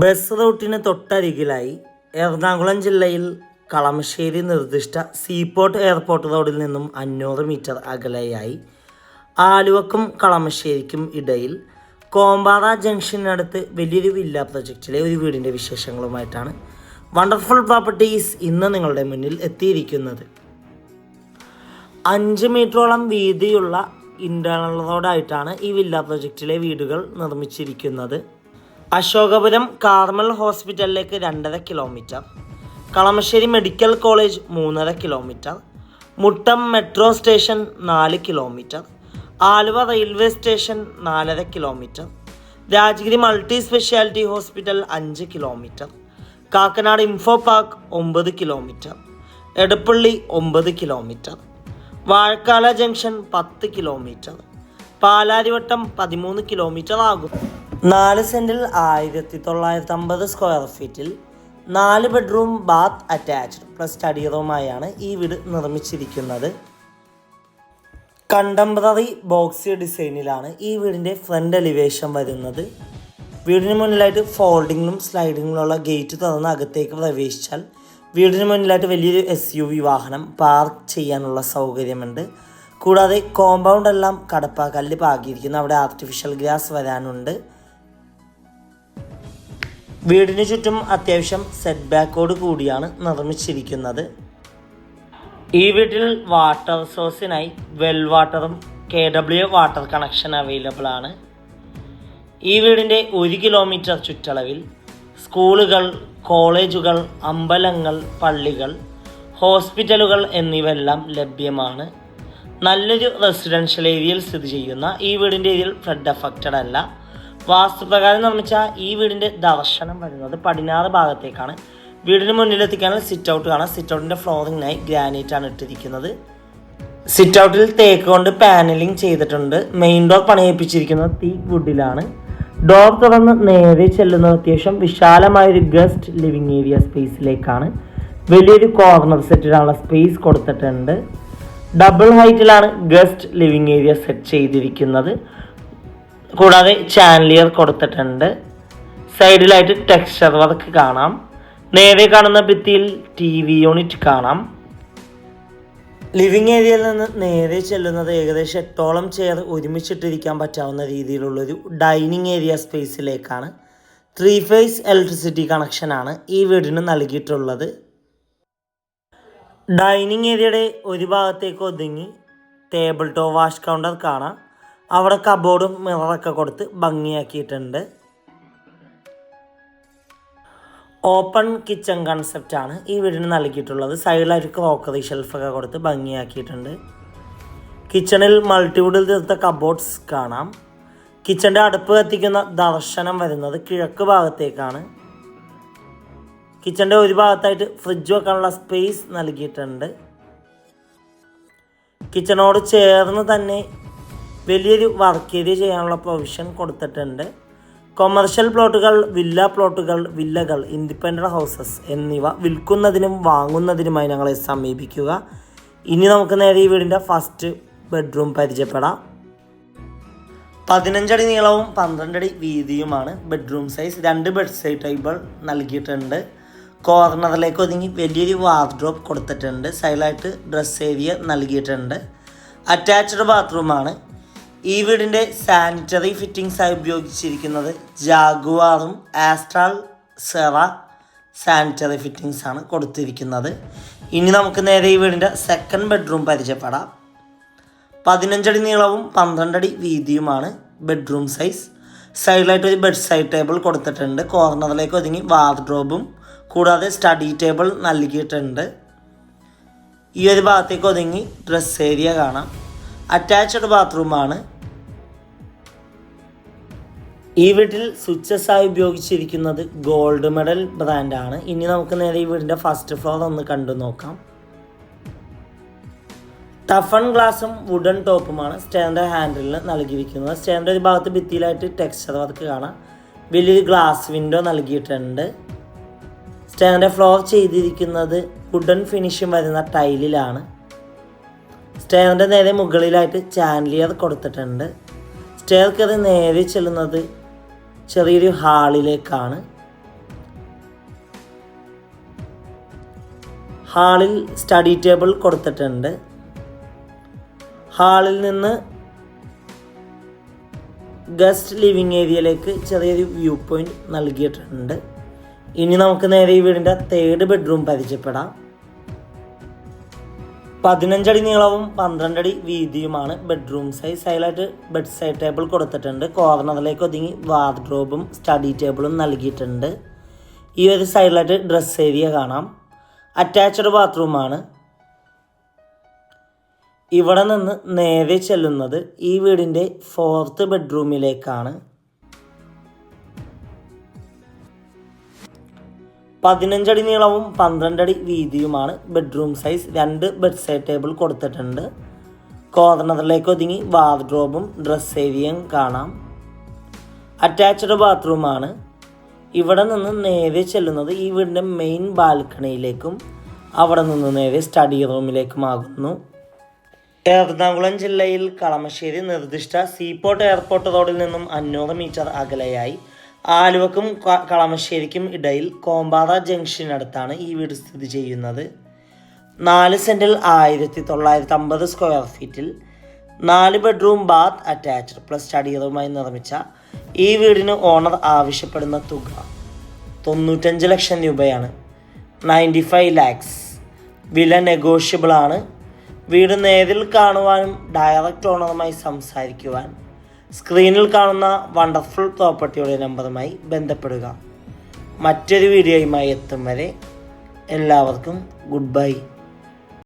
Bus റൂട്ടിന് തൊട്ടരികിലായി എറണാകുളം ജില്ലയിൽ കളമശ്ശേരി നിർദ്ദിഷ്ട സീപോർട്ട് എയർപോർട്ട് റോഡിൽ നിന്നും അഞ്ഞൂറ് മീറ്റർ അകലെയായി ആലുവക്കും കളമശ്ശേരിക്കും ഇടയിൽ കോമ്പാറ ജംഗ്ഷനടുത്ത് വലിയൊരു വില്ല പ്രൊജക്റ്റിലെ ഒരു വീടിന്റെ വിശേഷങ്ങളുമായിട്ടാണ് വണ്ടർഫുൾ പ്രോപ്പർട്ടീസ് ഇന്ന് നിങ്ങളുടെ മുന്നിൽ എത്തിയിരിക്കുന്നത്. അഞ്ച് മീറ്ററോളം വീതിയുള്ള ഇന്റേണൽ റോഡായിട്ടാണ് ഈ വില്ല പ്രൊജക്റ്റിലെ വീടുകൾ നിർമ്മിച്ചിരിക്കുന്നത്. അശോകപുരം കാർമൽ ഹോസ്പിറ്റലിലേക്ക് രണ്ടര കിലോമീറ്റർ കളമശ്ശേരി മെഡിക്കൽ കോളേജ് മൂന്നര കിലോമീറ്റർ മുട്ടം മെട്രോ സ്റ്റേഷൻ നാല് കിലോമീറ്റർ ആലുവ റെയിൽവേ സ്റ്റേഷൻ നാലര kilometre Rajagiri multi speciality hospital അഞ്ച് കിലോമീറ്റർ കാക്കനാട് ഇൻഫോ പാർക്ക് ഒമ്പത് കിലോമീറ്റർ എടപ്പള്ളി ഒമ്പത് കിലോമീറ്റർ വാഴക്കാല ജംഗ്ഷൻ പത്ത് കിലോമീറ്റർ പാലാരിവട്ടം പതിമൂന്ന് കിലോമീറ്റർ ആകും. നാല് സെന്റിൽ ആയിരത്തി തൊള്ളായിരത്തി അമ്പത് സ്ക്വയർ ഫീറ്റിൽ നാല് bedroom bath attached plus study റൂമായാണ് ഈ വീട് നിർമ്മിച്ചിരിക്കുന്നത്. കണ്ടംപററി ബോക്സി ഡിസൈനിലാണ് ഈ വീടിന്റെ ഫ്രണ്ട് എലിവേഷൻ വരുന്നത്. വീടിന് മുന്നിലായിട്ട് ഫോൾഡിങ്ങിലും സ്ലൈഡിങ്ങിലുള്ള ഗേറ്റ് തുറന്ന് അകത്തേക്ക് പ്രവേശിച്ചാൽ വീടിന് മുന്നിലായിട്ട് വലിയൊരു എസ് യു വി വാഹനം പാർക്ക് ചെയ്യാനുള്ള സൗകര്യമുണ്ട്. കൂടാതെ കോമ്പൗണ്ട് എല്ലാം കടപ്പാക്കല്ല് പാകിയിരിക്കുന്നു. അവിടെ ആർട്ടിഫിഷ്യൽ ഗ്രാസ് വരാനുണ്ട്. വീടിന് ചുറ്റും അത്യാവശ്യം സെറ്റ് ബാക്കോട് കൂടിയാണ് നിർമ്മിച്ചിരിക്കുന്നത്. ഈ വീട്ടിൽ വാട്ടർ സോഴ്സിനായി വെൽ വാട്ടറും K W water connection available ആണ്. ഈ വീടിന്റെ ഒരു കിലോമീറ്റർ ചുറ്റളവിൽ സ്കൂളുകൾ കോളേജുകൾ അമ്പലങ്ങൾ പള്ളികൾ ഹോസ്പിറ്റലുകൾ എന്നിവയെല്ലാം ലഭ്യമാണ്. നല്ലൊരു റെസിഡൻഷ്യൽ ഏരിയയിൽ സ്ഥിതി ചെയ്യുന്ന ഈ വീടിന്റെ ഏരിയയിൽ ഫ്ലഡ് അഫക്റ്റഡ് അല്ല. വാസ്തുപ്രകാരം നിർമ്മിച്ച ഈ വീടിന്റെ ദർശനം വരുന്നത് പടിഞ്ഞാറ് ഭാഗത്തേക്കാണ്. വീടിന് മുന്നിലെത്തിക്കാനുള്ള സിറ്റ് ഔട്ട് കാണാം. സിറ്റ് ഔട്ടിന്റെ ഫ്ലോറിങ്ങിനായി ഗ്രാനൈറ്റ് ആണ് ഇട്ടിരിക്കുന്നത്. സിറ്റ് ഔട്ടിൽ തേക്ക് കൊണ്ട് പാനലിംഗ് ചെയ്തിട്ടുണ്ട്. മെയിൻ ഡോർ പണിയിപ്പിച്ചിരിക്കുന്നത് തീ വുഡിലാണ് ഡോർ തുറന്ന് നേരെ ചെല്ലുന്ന അത്യാവശ്യം വിശാലമായൊരു ഗസ്റ്റ് ലിവിങ് ഏരിയ സ്പേസിലേക്കാണ് വലിയൊരു കോർണർ സെറ്റിനുള്ള സ്പേസ് കൊടുത്തിട്ടുണ്ട്. ഡബിൾ ഹൈറ്റിലാണ് ഗസ്റ്റ് ലിവിങ് ഏരിയ സെറ്റ് ചെയ്തിരിക്കുന്നത്. കൂടാതെ ചാനലിയർ കൊടുത്തിട്ടുണ്ട്. സൈഡിലായിട്ട് ടെക്സ്ചർ വർക്ക് കാണാം. നേരെ കാണുന്ന ഭിത്തിയിൽ ടി വി യൂണിറ്റ് കാണാം. ലിവിങ് ഏരിയയിൽ നിന്ന് നേരെ ചെല്ലുന്നത് ഏകദേശം എട്ടോളം ചെയർ ഒരുമിച്ചിട്ടിരിക്കാൻ പറ്റാവുന്ന രീതിയിലുള്ളൊരു ഡൈനിങ് ഏരിയ സ്പേസിലേക്കാണ് ത്രീ ഫേസ് ഇലക്ട്രിസിറ്റി കണക്ഷനാണ് ഈ വീടിന് നൽകിയിട്ടുള്ളത്. ഡൈനിങ് ഏരിയയുടെ ഒരു ഭാഗത്തേക്ക് ഒതുങ്ങി ടേബിൾ ടോ വാഷ് കൗണ്ടർ കാണാം. അവിടെ കബോർഡും മിററൊക്കെ കൊടുത്ത് ഭംഗിയാക്കിയിട്ടുണ്ട്. ഓപ്പൺ കിച്ചൺ കൺസെപ്റ്റ് ആണ് ഈ വീടിന് നൽകിയിട്ടുള്ളത്. സൈഡിലായിട്ട് ക്രോക്കറി ഷെൽഫൊക്കെ കൊടുത്ത് ഭംഗിയാക്കിയിട്ടുണ്ട്. കിച്ചണിൽ മൾട്ടിവുഡിൽ തീർത്ത കബോർഡ്സ് കാണാം. കിച്ചന്റെ അടുപ്പ് കത്തിക്കുന്ന ദർശനം വരുന്നത് കിഴക്ക് ഭാഗത്തേക്കാണ്. കിച്ചന്റെ ഒരു ഭാഗത്തായിട്ട് ഫ്രിഡ്ജ് വെക്കാനുള്ള സ്പേസ് നൽകിയിട്ടുണ്ട്. കിച്ചണോട് ചേർന്ന് തന്നെ വലിയൊരു വർക്ക് ഏരിയ ചെയ്യാനുള്ള പ്രൊവിഷൻ കൊടുത്തിട്ടുണ്ട്. കൊമേർഷ്യൽ പ്ലോട്ടുകൾ വില്ല പ്ലോട്ടുകൾ വില്ലകൾ ഇൻഡിപെൻഡന്റ് ഹൗസസ് എന്നിവ വിൽക്കുന്നതിനും വാങ്ങുന്നതിനുമായി ഞങ്ങളെ സമീപിക്കുക. ഇനി നമുക്ക് നേരെ ഈ വീടിന്റെ ഫസ്റ്റ് ബെഡ്റൂം പരിചയപ്പെടാം. പതിനഞ്ചടി നീളവും പന്ത്രണ്ടടി വീതിയുമാണ് ബെഡ്റൂം സൈസ് രണ്ട് ബെഡ് സൈഡ് ടേബിൾ നൽകിയിട്ടുണ്ട്. കോർണറിലേക്ക് ഒതുങ്ങി വലിയൊരു വാർഡ്രോബ് കൊടുത്തിട്ടുണ്ട്. സൈഡിലായിട്ട് ഡ്രസ് ഏരിയ നൽകിയിട്ടുണ്ട്. അറ്റാച്ച്ഡ് ബാത്റൂമാണ് ഈ വീടിന്റെ സാനിറ്ററി ഫിറ്റിംഗ്സായി ഉപയോഗിച്ചിരിക്കുന്നത് ജാഗുവാറും ആസ്ട്രാൾ സെറ സാനിറ്ററി ഫിറ്റിംഗ്സ് ആണ് കൊടുത്തിരിക്കുന്നത്. ഇനി നമുക്ക് നേരെ ഈ വീടിന്റെ സെക്കൻഡ് ബെഡ്റൂം പരിചയപ്പെടാം. പതിനഞ്ചടി നീളവും പന്ത്രണ്ടടി വീതിയുമാണ് ബെഡ്റൂം സൈസ് സൈഡിലായിട്ട് ഒരു ബെഡ് സൈഡ് ടേബിൾ കൊടുത്തിട്ടുണ്ട് കോർണറിലേക്ക് ഒതുങ്ങി വാർഡ്രോബും കൂടാതെ സ്റ്റഡി ടേബിൾ നൽകിയിട്ടുണ്ട്. ഈ ഒരു ഭാഗത്തേക്ക് ഒതുങ്ങി ഡ്രസ് ഏരിയ കാണാം. അറ്റാച്ച്ഡ് ബാത്റൂമാണ് ഈ വീട്ടിൽ സ്വിച്ചസ് ആയി ഉപയോഗിച്ചിരിക്കുന്നത് ഗോൾഡ് മെഡൽ ബ്രാൻഡാണ് ഇനി നമുക്ക് നേരെ ഈ വീടിന്റെ ഫസ്റ്റ് ഫ്ലോർ ഒന്ന് കണ്ടു നോക്കാം. ടഫൺ ഗ്ലാസും വുഡൻ ടോപ്പുമാണ് സ്റ്റാൻഡേർഡ് ഹാൻഡിലിന് നൽകിയിരിക്കുന്നത്. സ്റ്റാൻഡേർഡ് ഒരു ഭാഗത്ത് ഭിത്തിയിലായിട്ട് ടെക്സ്ചർ വർക്ക് കാണാം. വലിയൊരു ഗ്ലാസ് വിൻഡോ നൽകിയിട്ടുണ്ട്. സ്റ്റാൻഡേർഡ് ഫ്ലോർ ചെയ്തിരിക്കുന്നത് വുഡൻ ഫിനിഷും വരുന്ന ടൈലിലാണ് സ്റ്റെയറിന്റെ നേരെ മുകളിലായിട്ട് ചാനലിയർ കൊടുത്തിട്ടുണ്ട്. സ്റ്റെയർ കയറി നേരെ ചെല്ലുന്നത് ചെറിയൊരു ഹാളിലേക്കാണ്. ഹാളിൽ സ്റ്റഡി ടേബിൾ കൊടുത്തിട്ടുണ്ട്. ഹാളിൽ നിന്ന് ഗസ്റ്റ് ലിവിങ് ഏരിയയിലേക്ക് ചെറിയൊരു വ്യൂ പോയിന്റ് നൽകിയിട്ടുണ്ട്. ഇനി നമുക്ക് നേരെ ഈ വീടിന്റെ തേർഡ് ബെഡ്റൂം പരിചയപ്പെടാം. പതിനഞ്ചടി നീളവും പന്ത്രണ്ടടി വീതിയുമാണ് ബെഡ്റൂം സൈസ് അതിലായിട്ട് ബെഡ് സൈഡ് ടേബിൾ കൊടുത്തിട്ടുണ്ട്. കോർണറിലേക്ക് ഒതുങ്ങി വാർഡ്രോബും സ്റ്റഡി ടേബിളും നൽകിയിട്ടുണ്ട്. ഈ ഒരു സൈഡിലായിട്ട് ഡ്രസ് ഏരിയ കാണാം. അറ്റാച്ച്ഡ് ബാത്റൂമാണ് ഇവിടെ നിന്ന് നേരെ ചെല്ലുന്നത് ഈ വീടിന്റെ ഫോർത്ത് ബെഡ്റൂമിലേക്കാണ് പതിനഞ്ചടി നീളവും പന്ത്രണ്ടടി വീതിയുമാണ് ബെഡ്റൂം സൈസ്. രണ്ട് ബെഡ് സൈഡ് ടേബിൾ കൊടുത്തിട്ടുണ്ട്. കോർണറിലേക്ക് ഒതുങ്ങി വാർഡ്രോബും ഡ്രസ് ഏരിയയും കാണാം. അറ്റാച്ച്ഡ് ബാത്റൂമാണ്. ഇവിടെ നിന്ന് നേരെ ചെല്ലുന്നത് ഈ വീടിന്റെ മെയിൻ ബാൽക്കണിയിലേക്കും അവിടെ നിന്ന് നേരെ സ്റ്റഡി റൂമിലേക്കുമാകുന്നു എറണാകുളം ജില്ലയിൽ കളമശ്ശേരി നിർദ്ദിഷ്ട സീപോർട്ട് എയർപോർട്ട് റോഡിൽ നിന്നും അഞ്ഞൂറ് മീറ്റർ അകലെയായി ആലുവക്കും കളമശ്ശേരിക്കും ഇടയിൽ കോമ്പാറ ജംഗ്ഷനടുത്താണ് ഈ വീട് സ്ഥിതി ചെയ്യുന്നത്. നാല് സെന്റിൽ ആയിരത്തി തൊള്ളായിരത്തി അമ്പത് സ്ക്വയർ ഫീറ്റിൽ നാല് bedroom bath attached plus study റൂമായി നിർമ്മിച്ച ഈ വീടിന് ഓണർ ആവശ്യപ്പെടുന്ന തുക തൊണ്ണൂറ്റഞ്ച് ലക്ഷം രൂപയാണ്. Ninety five lakhs. വില നെഗോഷ്യബിളാണ്. വീട് നേരിൽ കാണുവാനും ഡയറക്റ്റ് ഓണറുമായി സംസാരിക്കുവാൻ സ്ക്രീനിൽ കാണുന്ന വണ്ടർഫുൾ പ്രോപ്പർട്ടിയുടെ നമ്പറുമായി ബന്ധപ്പെടുക. മറ്റൊരു വീഡിയോയുമായി എത്തും വരെ എല്ലാവർക്കും ഗുഡ് ബൈ